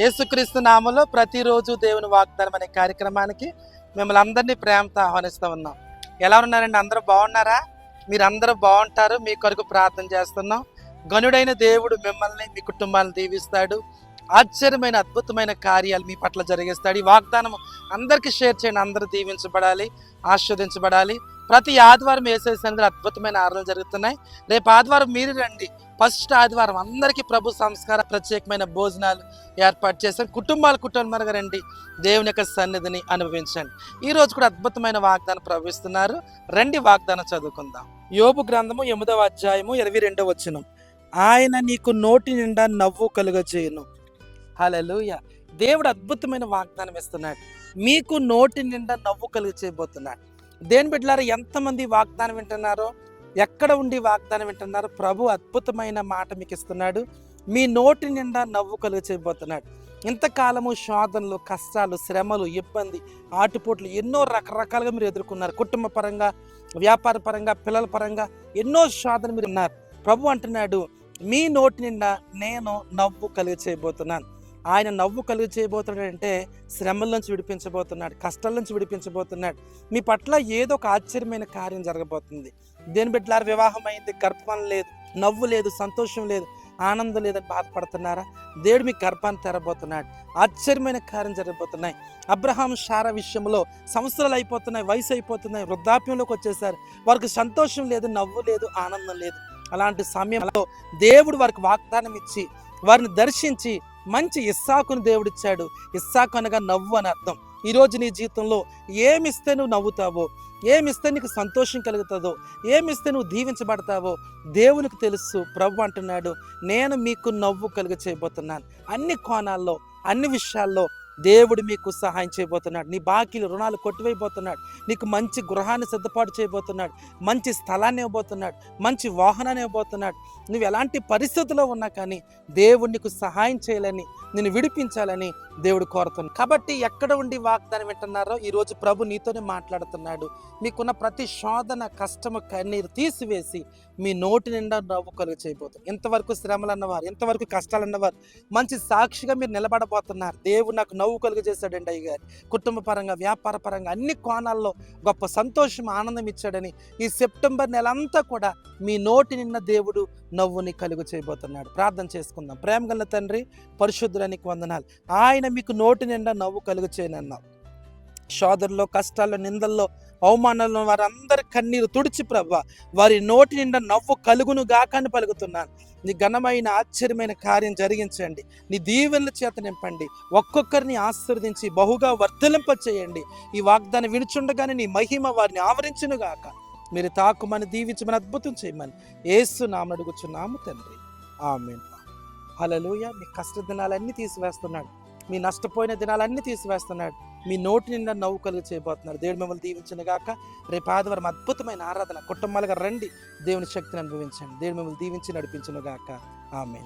యేసుక్రీస్తు నామలో ప్రతిరోజు దేవుని వాగ్దానం అనే కార్యక్రమానికి మిమ్మల్ని అందరినీ ప్రేమతో ఆహ్వానిస్తూ ఉన్నాం. ఎలా ఉన్నారండి? అందరూ బాగున్నారా? మీరు అందరూ బాగుంటారు. మీ కొరకు ప్రార్థన చేస్తున్నాం. గనుడైన దేవుడు మిమ్మల్ని మీ కుటుంబాలను దీవిస్తాడు. ఆశ్చర్యమైన అద్భుతమైన కార్యాలు మీ పట్ల జరిగిస్తాడు. ఈ వాగ్దానం అందరికీ షేర్ చేయండి. అందరూ దీవించబడాలి ఆస్వాదించబడాలి ప్రతి ఆదివారం వేసేసందులో అద్భుతమైన ఆరాధనలు జరుగుతున్నాయి. రేపు ఆదివారం మీరు రండి. ఫస్ట్ ఆదివారం అందరికీ ప్రభు సంస్కార ప్రత్యేకమైన భోజనాలు ఏర్పాటు చేశాను కుటుంబాల కుటుంబాలుగా రండి. దేవుని యొక్క సన్నిధిని అనుభవించండి. ఈ రోజు కూడా అద్భుతమైన వాగ్దానం ప్రవహిస్తున్నారు. రండి వాగ్దానం చదువుకుందాం. యోబు గ్రంథము ఎనిమిదవ అధ్యాయము ఇరవై రెండవ వచనం. ఆయన నీకు నోటి నిండా నవ్వు కలుగజేయును. హలలుయ దేవుడు అద్భుతమైన వాగ్దానం ఇస్తున్నాడు. మీకు నోటి నిండా నవ్వు కలుగ చేయబోతున్నాడు దేని బిడ్డలారా ఎంతమంది వాగ్దానం వింటున్నారో ఎక్కడ ఉండి వాగ్దానం వింటున్నారో ప్రభు అద్భుతమైన మాట మీకు ఇస్తున్నాడు. మీ నోటి నిండా నవ్వు కలుగు చేయబోతున్నాడు ఇంతకాలము శోధనలు కష్టాలు శ్రమలు ఇబ్బంది ఆటుపోట్లు ఎన్నో రకరకాలుగా మీరు ఎదుర్కొన్నారు. కుటుంబ పరంగా వ్యాపార పరంగా పిల్లల పరంగా ఎన్నో శోధన మీరు ఉన్నారు ప్రభు అంటున్నాడు మీ నోటి నిండా నేను నవ్వు కలుగ చేయబోతున్నాను ఆయన నవ్వు కలుగు చేయబోతున్నాడు అంటే శ్రమల నుంచి విడిపించబోతున్నాడు కష్టాల నుంచి విడిపించబోతున్నాడు. మీ పట్ల ఏదో ఒక ఆశ్చర్యమైన కార్యం జరగబోతుంది. దేని బిడ్డలారు వివాహం అయింది గర్భం లేదు నవ్వు లేదు సంతోషం లేదు ఆనందం లేదని బాధపడుతున్నారా? దేవుడు మీ గర్భాన్ని తెరబోతున్నాడు. ఆశ్చర్యమైన కార్యం జరగబోతున్నాయి. అబ్రహాం షారా విషయంలో సంవత్సరాలు అయిపోతున్నాయి వయసు అయిపోతున్నాయి వృద్ధాప్యంలోకి వచ్చేసారు. వారికి సంతోషం లేదు నవ్వు లేదు ఆనందం లేదు. అలాంటి సమయంలో దేవుడు వారికి వాగ్దానం ఇచ్చి వారిని దర్శించి మంచి ఇస్సాకును దేవుడిచ్చాడు. ఇస్సాకు అనగా నవ్వు అని అర్థం. ఈరోజు నీ జీవితంలో ఏమిస్తే నువ్వు నవ్వుతావో ఏమిస్తే నీకు సంతోషం కలుగుతుందో ఏమిస్తే నువ్వు దీవించబడతావో దేవునికి తెలుసు. ప్రభు అంటున్నాడు నేను మీకు నవ్వు కలుగ చేయబోతున్నాను అన్ని కోణాల్లో అన్ని విషయాల్లో దేవుడు మీకు సహాయం చేయబోతున్నాడు. నీ బాకీలు రుణాలు కొట్టివేయబోతున్నాడు. నీకు మంచి గృహాన్ని సిద్ధపాటు చేయబోతున్నాడు. మంచి స్థలాన్ని ఇవ్వబోతున్నాడు. మంచి వాహనాన్ని ఇవ్వబోతున్నాడు. నువ్వు ఎలాంటి పరిస్థితుల్లో ఉన్నా కానీ దేవుడు నీకు సహాయం చేయాలని నేను విడిపించాలని దేవుడు కోరుతున్నాడు. కాబట్టి ఎక్కడ ఉండి వాగ్దానం వింటున్నారో ఈరోజు ప్రభు నీతోనే మాట్లాడుతున్నాడు. మీకున్న ప్రతి శోధన కష్టము కన్నీరు తీసివేసి మీ నోటి నిండా నవ్వు కలుగు చేయబోతుంది ఇంతవరకు శ్రమలు అన్నవారు ఇంతవరకు కష్టాలు అన్నవారు మంచి సాక్షిగా మీరు నిలబడబోతున్నారు. దేవుడు నాకు నవ్వు కలుగు చేశాడండి అయ్య గారు కుటుంబ పరంగా వ్యాపార పరంగా అన్ని కోణాల్లో గొప్ప సంతోషం ఆనందం ఇచ్చాడని ఈ సెప్టెంబర్ నెలంతా కూడా మీ నోటి నిన్న దేవుడు నవ్వుని కలుగు చేయబోతున్నాడు. ప్రార్థన చేసుకుందాం. ప్రేమ గల తండ్రి పరిశుద్ధులనికి వందనాలు. ఆయన మీకు నోటి నిండా నవ్వు కలుగు చేయనన్నావు. శోధనలో కష్టాల్లో నిందల్లో అవమానంలో వారందరి కన్నీరు తుడిచి ప్రభ వారి నోటి నిండా నవ్వు కలుగును గాకని పలుకుతున్నాను. నీ ఘనమైన ఆశ్చర్యమైన కార్యం జరిగించండి. నీ దీవెనల చేత నింపండి. ఒక్కొక్కరిని ఆశీర్వదించి బహుగా వర్ధలింప చేయండి. ఈ వాగ్దానం వినుచుండగానే నీ మహిమ వారిని ఆవరించును గాక. మీరు తాకుమని దీవించమని అద్భుతం చేయమని ఏసు నామని అడుగుచున్నాము తండ్రి. ఆమె హలలుయ మీ కష్ట దినాలన్నీ తీసివేస్తున్నాడు. మీ నష్టపోయిన దినాలన్నీ తీసివేస్తున్నాడు. మీ నోటి నిండా నవ్వు కలుగు చేయబోతున్నారు దేవుడు మిమ్మల్ని దీవించిన గాక. రేపు ఆదివారం అద్భుతమైన ఆరాధన కుటుంబాలుగా రండి. దేవుని శక్తిని అనుభవించండి. దేవుడు మిమ్మల్ని దీవించి నడిపించిన గాక. ఆమె